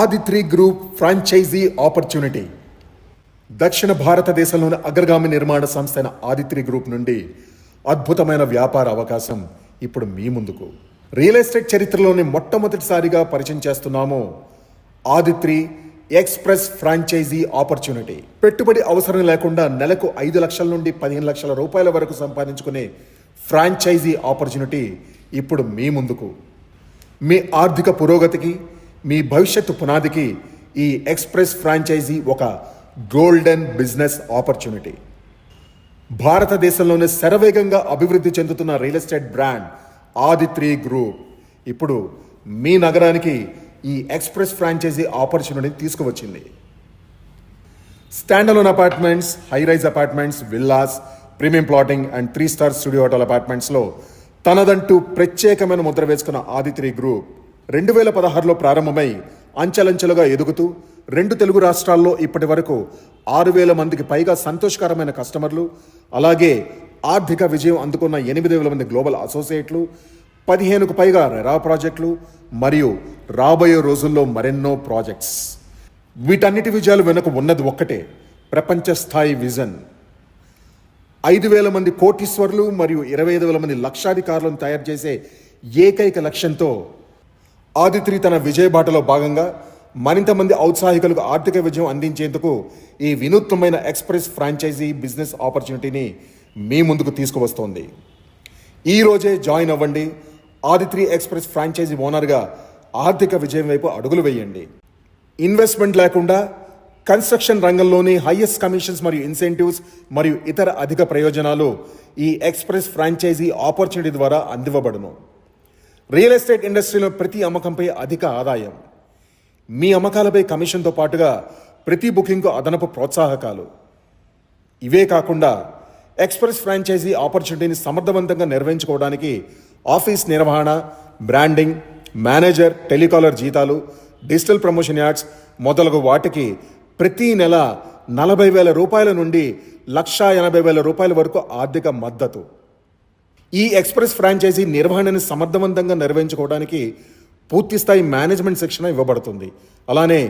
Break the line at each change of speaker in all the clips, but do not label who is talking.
Aditri group franchise opportunity. దక్షిణ భారతదేశంలోని అగ్రగామి నిర్మాణ సంస్థ అయిన ఆదిత్రి గ్రూప్ నుండి అద్భుతమైన వ్యాపార అవకాశం ఇప్పుడు మీ ముందుకు. రియల్ ఎస్టేట్ చరిత్రలోని మొట్టమొదటిసారిగా పరిచయం చేస్తున్నాము ఆదిత్రి ఎక్స్ప్రెస్ ఫ్రాంచైజీ ఆపర్చునిటీ. పెట్టుబడి అవసరం లేకుండా నెలకు ఐదు లక్షల నుండి పదిహేను లక్షల రూపాయల వరకు సంపాదించుకునే ఫ్రాంచైజీ ఆపర్చునిటీ ఇప్పుడు మీ ముందుకు. మీ ఆర్థిక పురోగతికి మీ భవిష్యత్తు పునాదికి ఈ ఎక్స్ప్రెస్ ఫ్రాంచైజీ ఒక గోల్డెన్ బిజినెస్ ఆపర్చునిటీ. భారతదేశంలోనే శరవేగంగా అభివృద్ధి చెందుతున్న real estate brand Aditri group. ఇప్పుడు మీ నగరానికి ఈ ఎక్స్ప్రెస్ ఫ్రాంచైజీ ఆపర్చునిటీ తీసుకువచ్చింది. Standalone apartments high rise apartments villas premium plotting and three star studio hotel అపార్ట్మెంట్స్లో తనదంటూ ప్రత్యేకమైన ముద్ర వేసుకున్న ఆదిత్రి గ్రూప్. రెండు వేల పదహారులో ప్రారంభమై అంచెలంచెలుగా ఎదుగుతూ రెండు తెలుగు రాష్ట్రాల్లో ఇప్పటి వరకు ఆరు వేల మందికి పైగా సంతోషకరమైన కస్టమర్లు అలాగే ఆర్థిక విజయం అందుకున్న ఎనిమిది వేల మంది గ్లోబల్ అసోసియేట్లు పదిహేనుకు పైగా రెరా ప్రాజెక్టులు మరియు రాబోయే రోజుల్లో మరెన్నో ప్రాజెక్ట్స్. వీటన్నిటి విజయాలు వెనుక ఉన్నది ఒక్కటే ప్రపంచ స్థాయి విజన్. ఐదు వేల మంది కోటీశ్వరులు మరియు ఇరవై ఐదు వేల మంది లక్షాధికారులను తయారు చేసే ఏకైక లక్ష్యంతో ఆదిత్రి తన విజయ బాటలో భాగంగా మరింత మంది ఔత్సాహికులకు ఆర్థిక విజయం అందించేందుకు ఈ వినూత్నమైన ఎక్స్ప్రెస్ ఫ్రాంచైజీ బిజినెస్ ఆపర్చునిటీని మీ ముందుకు తీసుకువస్తోంది. ఈ రోజే జాయిన్ అవ్వండి. ఆదిత్రి ఎక్స్ప్రెస్ ఫ్రాంచైజీ ఓనర్గా ఆర్థిక విజయం వైపు అడుగులు వేయండి. ఇన్వెస్ట్మెంట్ లేకుండా కన్స్ట్రక్షన్ రంగంలోని హైయెస్ట్ కమిషన్స్ మరియు ఇన్సెంటివ్స్ మరియు ఇతర అధిక ప్రయోజనాలు ఈ ఎక్స్ప్రెస్ ఫ్రాంచైజీ ఆపర్చునిటీ ద్వారా అందివ్వబడును. రియల్ ఎస్టేట్ ఇండస్ట్రీలో ప్రతి అమ్మకంపై అధిక ఆదాయం. మీ అమ్మకాలపై కమిషన్తో పాటుగా ప్రతి బుకింగ్కు అదనపు ప్రోత్సాహకాలు. ఇవే కాకుండా ఎక్స్ప్రెస్ ఫ్రాంచైజీ ఆపర్చునిటీని సమర్థవంతంగా నిర్వహించుకోవడానికి ఆఫీస్ నిర్వహణ బ్రాండింగ్ మేనేజర్ టెలికాలర్ జీతాలు డిజిటల్ ప్రమోషన్ యాడ్స్ మొదలగు వాటికి ప్రతి నెల నలభై వేల రూపాయల నుండి లక్షా ఎనభై వేల రూపాయల వరకు ఆర్థిక మద్దతు. ఈ ఎక్స్ప్రెస్ ఫ్రాంచైజీ నిర్వహణని సమర్థవంతంగా నిర్వహించుకోవడానికి పూర్తిస్థాయి మేనేజ్మెంట్ శిక్షణ ఇవ్వబడుతుంది. అలానే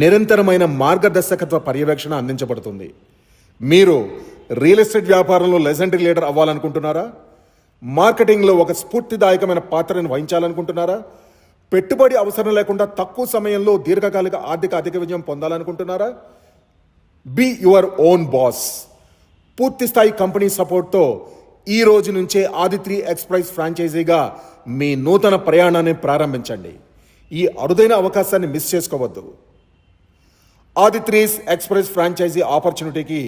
నిరంతరమైన మార్గదర్శకత్వ పర్యవేక్షణ అందించబడుతుంది. మీరు రియల్ ఎస్టేట్ వ్యాపారంలో లెజెండరీ లీడర్ అవ్వాలనుకుంటున్నారా? మార్కెటింగ్లో ఒక స్ఫూర్తిదాయకమైన పాత్రను వహించాలనుకుంటున్నారా? పెట్టుబడి అవసరం లేకుండా తక్కువ సమయంలో దీర్ఘకాలిక ఆర్థిక అధిక విజయం పొందాలనుకుంటున్నారా? Be your own boss. పూర్తి స్థాయి కంపెనీ సపోర్ట్తో ఈ రోజు నుంచే ఆదిత్రి ఎక్స్ప్రెస్ ఫ్రాంచైజీగా మీ నూతన ప్రయాణాన్ని ప్రారంభించండి. ఈ అరుదైన అవకాశాన్ని మిస్ చేసుకోవద్దు. ఆదిత్రీస్ ఎక్స్ప్రెస్ ఫ్రాంచైజీ ఆపర్చునిటీకి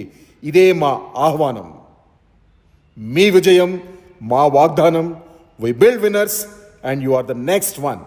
ఇదే మా ఆహ్వానం. మీ విజయం మా వాగ్దానం we build winners and you are the next one